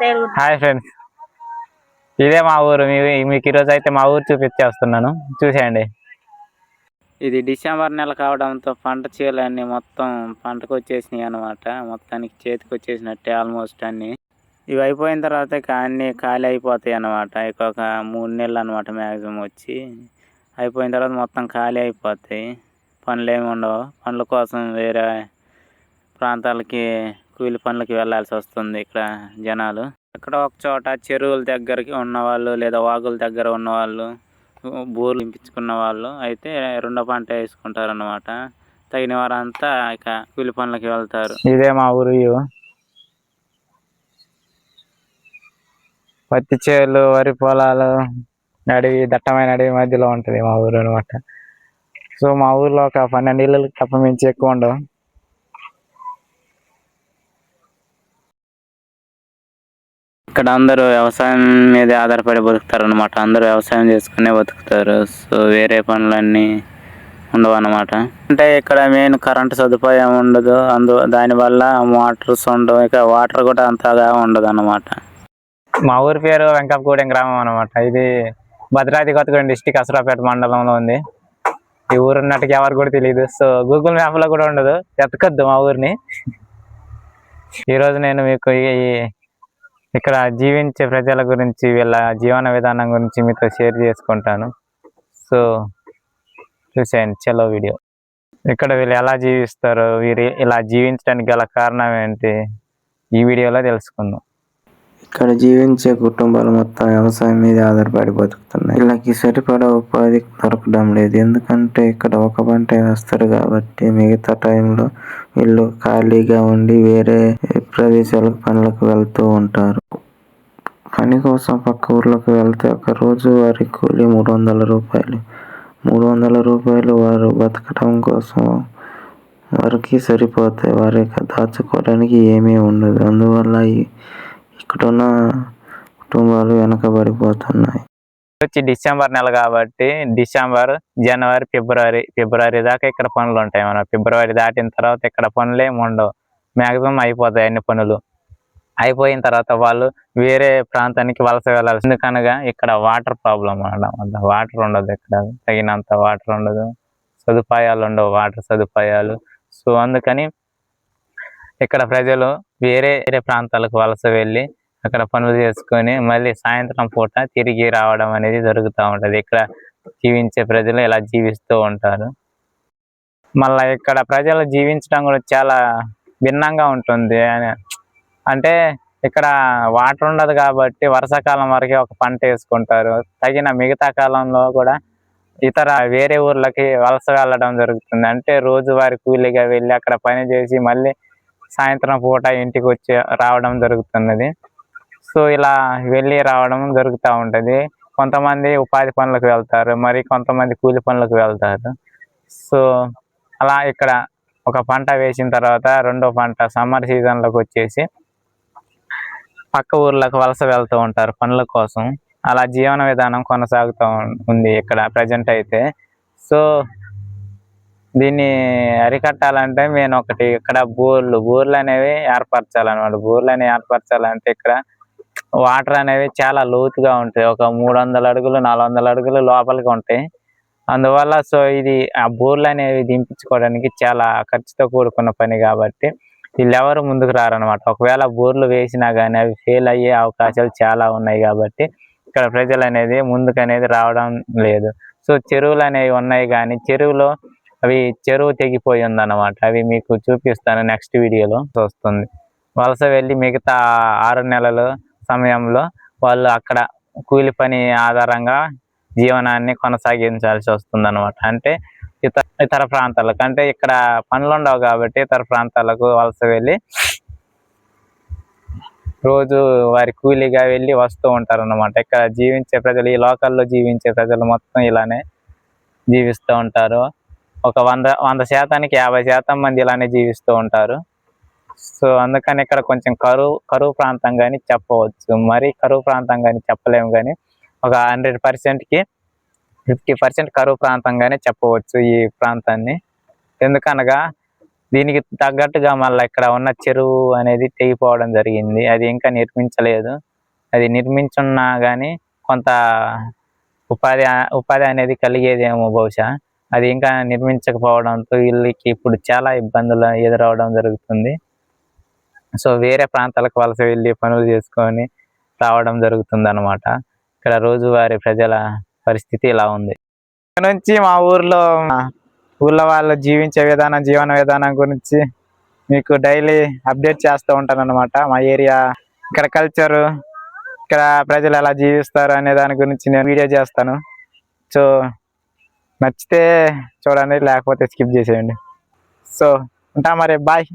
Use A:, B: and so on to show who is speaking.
A: Hi friends ఇదే మా ఊరు. మీకు ఈరోజు అయితే మా ఊరు చూపించేస్తున్నాను. చూసేయండి. ఇది డిసెంబర్ నెల కావడంతో పంట చీలన్నీ మొత్తం పంటకు వచ్చేసినాయి అనమాట మొత్తానికి చేతికి వచ్చేసినట్టే ఆల్మోస్ట్ అన్ని. ఇవి అయిపోయిన తర్వాత అన్ని ఖాళీ అయిపోతాయి అనమాట ఇక ఒక మూడు నెలలు అనమాట మ్యాక్సిమం వచ్చి. అయిపోయిన తర్వాత మొత్తం ఖాళీ అయిపోతాయి. పనులు ఏమి ఉండవు. పనుల కోసం వేరే ప్రాంతాలకి కూలి పనులకి వెళ్ళాల్సి వస్తుంది ఇక్కడ జనాలు. ఇక్కడ ఒక చోట చెరువుల దగ్గరికి ఉన్నవాళ్ళు లేదా వాగుల దగ్గర ఉన్నవాళ్ళు బోర్లు ఇంపించుకున్న వాళ్ళు అయితే రెండో పంట వేసుకుంటారు అనమాట తగిన వారంతా ఇక కూలి పనులకి వెళ్తారు. ఇదే మా ఊరు పత్తి చేలు వరి పొలాలు అడవి దట్టమైన అడవి మధ్యలో ఉంటుంది మా ఊరు అనమాట సో మా ఊర్లో ఒక పన్నెండు ఇళ్ళకి తప్ప మించి ఎక్కువ ఉండవు. ఇక్కడ అందరూ వ్యవసాయం మీద ఆధారపడి బతుకుతారు అనమాట అందరూ వ్యవసాయం చేసుకునే బతుకుతారు. సో వేరే పనులన్నీ ఉండవు అనమాట అంటే ఇక్కడ మెయిన్ కరెంట్ సదుపాయం ఉండదు. అందు దానివల్ల మోటార్స్ ఉండవు ఇక వాటర్ కూడా అంతగా ఉండదు అనమాట మా ఊరి పేరు వెంకపగూడెం గ్రామం అనమాట ఇది భద్రాద్రి కొత్తగూడెం డిస్టిక్ అసరాపేట మండలంలో ఉంది. ఈ ఊరు ఉన్నట్టుగా ఎవరు కూడా తెలియదు సో గూగుల్ మ్యాప్లో కూడా ఉండదు. ఎతకద్దు మా ఊరిని. ఈరోజు నేను మీకు ఈ ఇక్కడ జీవించే ప్రజల గురించి వీళ్ళ జీవన విధానం గురించి మీతో షేర్ చేసుకుంటాను. సో చూసేయండి చలో వీడియో. ఇక్కడ వీళ్ళు ఎలా జీవిస్తారు వీరు ఇలా జీవించడానికి గల కారణం ఏంటి ఈ వీడియోలో తెలుసుకుందాం.
B: ఇక్కడ జీవించే కుటుంబాలు మొత్తం వ్యవసాయం మీద ఆధారపడి బతుకుతున్నాయి. వీళ్ళకి సరిపడా ఉపాధి దొరకడం లేదు. ఎందుకంటే ఇక్కడ ఒక పంట వేస్తారు కాబట్టి మిగతా టైంలో వీళ్ళు ఖాళీగా ఉండి వేరే ప్రదేశాలకు పనులకు వెళ్తూ ఉంటారు. పని కోసం పక్క ఊర్లకు వెళ్తే ఒక రోజు వారి కూలి మూడు వందల రూపాయలు. మూడు వందల రూపాయలు వారు బతకడం కోసం వారికి సరిపోతాయి వారి దాచుకోవడానికి ఏమీ ఉండదు. అందువల్ల ఇక్కడున్న కుటుంబాలు వెనకబడిపోతున్నాయి.
A: వచ్చి డిసెంబర్ నెల కాబట్టి డిసెంబర్ జనవరి ఫిబ్రవరి ఫిబ్రవరి దాకా ఇక్కడ పనులు ఉంటాయి. మనం ఫిబ్రవరి దాటిన తర్వాత ఇక్కడ పనులు ఏమి ఉండవు. మ్యాక్సిమం అయిపోతాయి అన్ని పనులు. అయిపోయిన తర్వాత వాళ్ళు వేరే ప్రాంతానికి వలస వెళ్ళాల్సి ఎందుకనగా ఇక్కడ వాటర్ ప్రాబ్లం అనమాట వాటర్ ఉండదు ఇక్కడ. తగినంత వాటర్ ఉండదు. సదుపాయాలు ఉండవు. వాటర్ సదుపాయాలు. సో అందుకని ఇక్కడ ప్రజలు వేరే వేరే ప్రాంతాలకు వలస వెళ్ళి అక్కడ పనులు చేసుకొని మళ్ళీ సాయంత్రం పూట తిరిగి రావడం అనేది జరుగుతూ ఉంటుంది. ఇక్కడ జీవించే ప్రజలు ఇలా జీవిస్తూ ఉంటారు. మళ్ళీ ఇక్కడ ప్రజలు జీవించడం కూడా చాలా భిన్నంగా ఉంటుంది అని- అంటే ఇక్కడ వాటర్ ఉండదు కాబట్టి వర్షాకాలం వరకే ఒక పంట వేసుకుంటారు. తగిన మిగతా కాలంలో కూడా ఇతర వేరే ఊర్లకి వలస వెళ్ళడం జరుగుతుంది. అంటే రోజువారి కూలీగా వెళ్ళి అక్కడ పని చేసి మళ్ళీ సాయంత్రం పూట ఇంటికి వచ్చి రావడం జరుగుతున్నది. సో ఇలా వెళ్ళి రావడం జరుగుతూ ఉంటుంది. కొంతమంది ఉపాధి పనులకు వెళ్తారు. మరి కొంతమంది కూలి పనులకు వెళ్తారు. సో అలా ఇక్కడ ఒక పంట వేసిన తర్వాత రెండో పంట సమ్మర్ సీజన్లోకి వచ్చేసి పక్క ఊర్లకు వలస వెళ్తూ ఉంటారు పనుల కోసం. అలా జీవన విధానం కొనసాగుతూ ఉంది ఇక్కడ ప్రజెంట్ అయితే. సో దీన్ని అరికట్టాలంటే నేను ఒకటి ఇక్కడ బోర్లు బోర్లు అనేవి ఏర్పరచాలన్నమాట. బోర్లు అనేవి ఏర్పరచాలంటే ఇక్కడ వాటర్ అనేవి చాలా లోతుగా ఉంటాయి. ఒక మూడు వందల అడుగులు నాలుగు వందల అడుగులు లోపలికి ఉంటాయి. అందువల్ల సో ఇది ఆ బోర్లు అనేవి దింపించుకోవడానికి చాలా ఖర్చుతో కూడుకున్న పని కాబట్టి వీళ్ళెవరు ముందుకు రారనమాట ఒకవేళ బోర్లు వేసినా కానీ అవి ఫెయిల్ అయ్యే అవకాశాలు చాలా ఉన్నాయి కాబట్టి ఇక్కడ ప్రజలు అనేది ముందుకు అనేది రావడం లేదు. సో చెరువులు అనేవి ఉన్నాయి కానీ చెరువులో అవి చెరువు తెగిపోయి ఉందన్నమాట. అవి మీకు చూపిస్తాను నెక్స్ట్ వీడియోలో చూస్తుంది వలస వెళ్ళి మిగతా ఆరు నెలల సమయంలో వాళ్ళు అక్కడ కూలి పని ఆధారంగా జీవనాన్ని కొనసాగించాల్సి వస్తుంది అనమాట అంటే ఇతర ఇతర ప్రాంతాలకు అంటే ఇక్కడ పనులు ఉండవు కాబట్టి ఇతర ప్రాంతాలకు వలస వెళ్ళి రోజు వారి కూలీగా వెళ్ళి వస్తూ ఉంటారు అనమాట ఇక్కడ జీవించే ప్రజలు ఈ లోకల్లో జీవించే ప్రజలు మొత్తం ఇలానే జీవిస్తూ ఉంటారు. ఒక వంద వంద శాతానికి యాభై శాతం మంది ఇలానే జీవిస్తూ ఉంటారు. సో అందుకని ఇక్కడ కొంచెం కరువు కరువు ప్రాంతం కానీ చెప్పవచ్చు. మరి కరువు ప్రాంతం కానీ చెప్పలేము కానీ ఒక హండ్రెడ్ పర్సెంట్కి ఫిఫ్టీ పర్సెంట్ కరువు ప్రాంతంగానే చెప్పవచ్చు ఈ ప్రాంతాన్ని. ఎందుకనగా దీనికి తగ్గట్టుగా మళ్ళీ ఇక్కడ ఉన్న చెరువు అనేది తెగిపోవడం జరిగింది. అది ఇంకా నిర్మించలేదు. అది నిర్మించున్నా కానీ కొంత ఉపాధి ఉపాధి అనేది కలిగేదేమో బహుశా. అది ఇంకా నిర్మించకపోవడంతో వీళ్ళకి ఇప్పుడు చాలా ఇబ్బందులు ఎదురవడం జరుగుతుంది. సో వేరే ప్రాంతాలకు వలస వెళ్ళి పనులు చేసుకొని రావడం జరుగుతుంది అనమాట ఇక్కడ రోజువారి ప్రజల పరిస్థితి ఇలా ఉంది. నుంచి మా ఊర్లో ఊళ్ళో వాళ్ళు జీవించే విధానం జీవన విధానం గురించి మీకు డైలీ అప్డేట్ చేస్తూ ఉంటాను అనమాట మా ఏరియా ఇక్కడ కల్చరు ఇక్కడ ప్రజలు ఎలా జీవిస్తారు అనే దాని గురించి నేను వీడియో చేస్తాను. సో నచ్చితే చూడండి లేకపోతే స్కిప్ చేసేయండి. సో ఉంటా మరి బాయ్